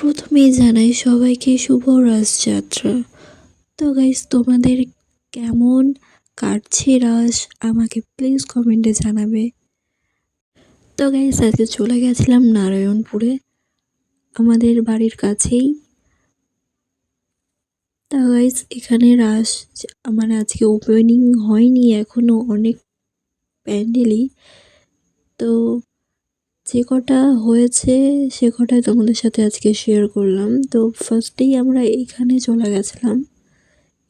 প্রথমেই জানাই সবাইকে শুভ রাসযাত্রা তো গাইস তোমাদের কেমন কাটছে রাস আমাকে প্লিজ কমেন্টে জানাবে। তো গাইস আজকে চলে গেছিলাম নারায়ণপুরে, আমাদের বাড়ির কাছেই। তা গাইস এখানে রাস মানে আজকে ওপেনিং হয়নি এখনও অনেক প্যান্ডেলই তো যে কটা হয়েছে, সে কটাই তোমাদের সাথে আজকে শেয়ার করলাম। তো ফার্স্টেই আমরা এখানে চলে গেছিলাম।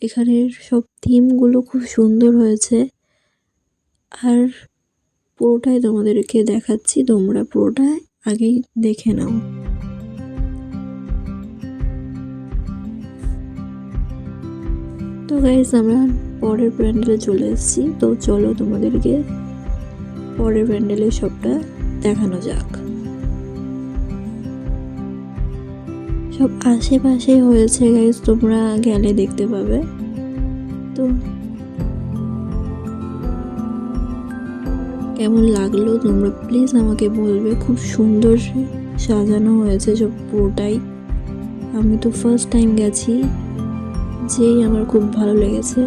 এখানের সব থিমগুলো খুব সুন্দর হয়েছে। আর পুরোটাই তোমাদেরকে দেখাচ্ছি, তোমরা পুরোটাই আগেই দেখে নাও। তো গাইজ আমরা পরের প্যান্ডেলে চলে এসেছি। তো চলো তোমাদেরকে পরের প্যান্ডেলে সবটা দেখানো যাক। সব আশেপাশে হয়েছে গাইজ তোমরা গেলে দেখতে পাবে। তো কেমন লাগল তোমরা প্লিজ আমাকে বলবে। খুব সুন্দর সাজানো হয়েছে সব পুরোটাই। আমি তো ফার্স্ট টাইম গেছি, যেই আমার খুব ভালো লেগেছে।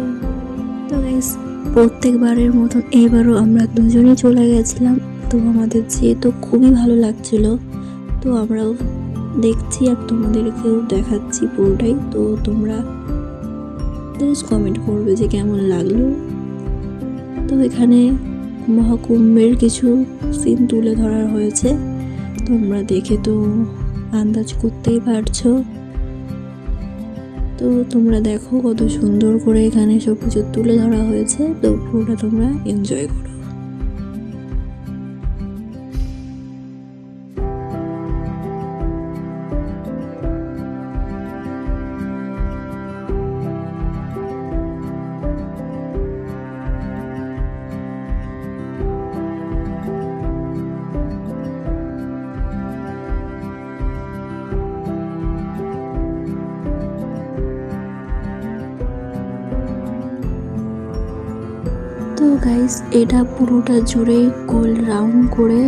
তো গাইস প্রত্যেকবারের মতন এবারও আমরা দুজনেই চলে গেছিলাম। তো আমাদের যেহেতু খুবই ভালো লাগছিল। তো আমরাও দেখছি আর তোমাদেরকেও দেখাচ্ছি পুরোটাই। তো তোমরা প্লিজ কমেন্ট করবে যে কেমন লাগল। তো এখানে মহাকুম্ভের কিছু সিন তুলে ধরা হয়েছে। তোমরা দেখে তো আন্দাজ করতেই পারছ। তো তোমরা দেখো কত সুন্দর করে এখানে সব কিছু তুলে ধরা হয়েছে। তো পুরোটা তোমরা এনজয় করো। তো গাইস এটা পুরোটা জুড়ে গোল রাউন্ড করে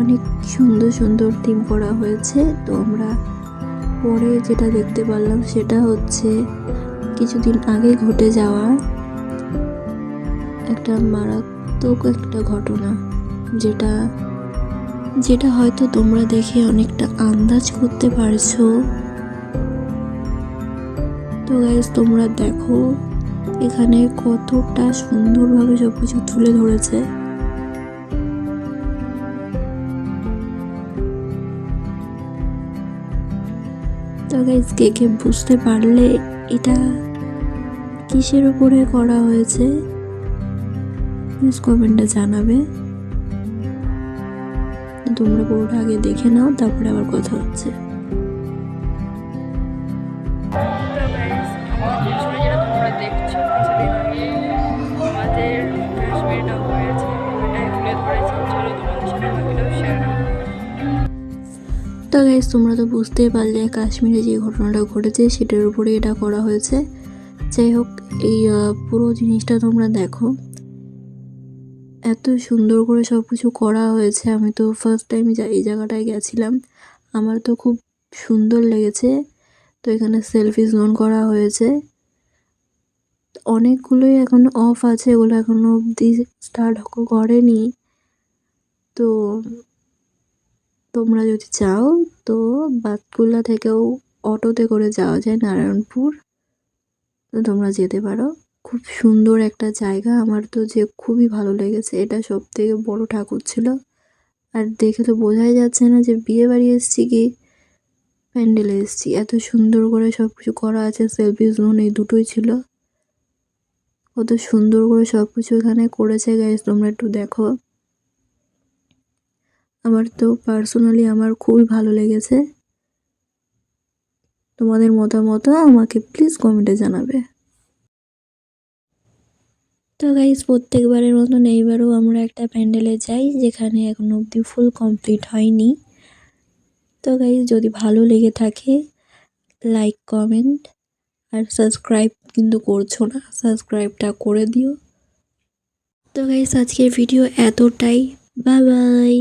অনেক সুন্দর সুন্দর থিম করা হয়েছে। তো আমরা পরে যেটা দেখতে পারলাম সেটা হচ্ছে কিছুদিন আগে ঘটে যাওয়া একটা মারাত্মক একটা ঘটনা, যেটা যেটা হয়তো তোমরা দেখে অনেকটা আন্দাজ করতে পারছ। তো গাইজ তোমরা দেখো এখানে কতটা সুন্দরভাবে সব কিছু তুলে ধরেছে। তো কে কে বুঝতে পারলে এটা কিসের উপরে করা হয়েছে প্লিজ কমেন্টে জানাবে। তোমরা পুরোটা আগে দেখে নাও, তারপরে আবার কথা হচ্ছে। তো গাইজ তোমরা তো বুঝতেই পারলে কাশ্মীরে যে ঘটনাটা ঘটেছে, সেটার উপরে এটা করা হয়েছে। যাই হোক, এই পুরো জিনিসটা তোমরা দেখো। এত সুন্দর করে সব কিছু করা হয়েছে। আমি তো ফার্স্ট টাইম এই জায়গাটায় গেছিলাম। আমার তো খুব সুন্দর লেগেছে। তো এখানে সেলফি জোন করা হয়েছে। অনেকগুলোই এখন অফ আছে, এগুলো এখনও অবধি স্টার্ট করেনি। তো তোমরা যদি চাও, তো বাতকুল্লা থেকেও অটোতে করে যাওয়া যায় নারায়ণপুর। তো তোমরা যেতে পারো। খুব সুন্দর একটা জায়গা। আমার তো যে খুবই ভালো লেগেছে, এটা সব থেকে বড় ঠাকুর ছিল। আর দেখে তো বোঝাই যাচ্ছে না যে বিয়ে বাড়ি এসছি কি, প্যান্ডেলে এসছি। এত সুন্দর করে সব কিছু করা আছে, সেলফি জোন এই দুটোই ছিল। কত সুন্দর করে সব কিছু এখানে করেছে গাইজ তোমরা একটু দেখো। আমার তো পার্সোনালি আমার খুবই ভালো লেগেছে। তোমাদের মতামত আমাকে প্লিজ কমেন্টে জানাবে। তো গাইজ প্রত্যেকবারের মতন এইবারও আমরা একটা প্যান্ডেলে যাই, যেখানে এখন অবধি ফুল কমপ্লিট হয়নি। তো গাইজ যদি ভালো লেগে থাকে লাইক কমেন্ট আর সাবস্ক্রাইব কিন্তু করছ না সাবস্ক্রাইবটা করে দিও। তো গাইজ আজকের ভিডিও এতটাই। Bye bye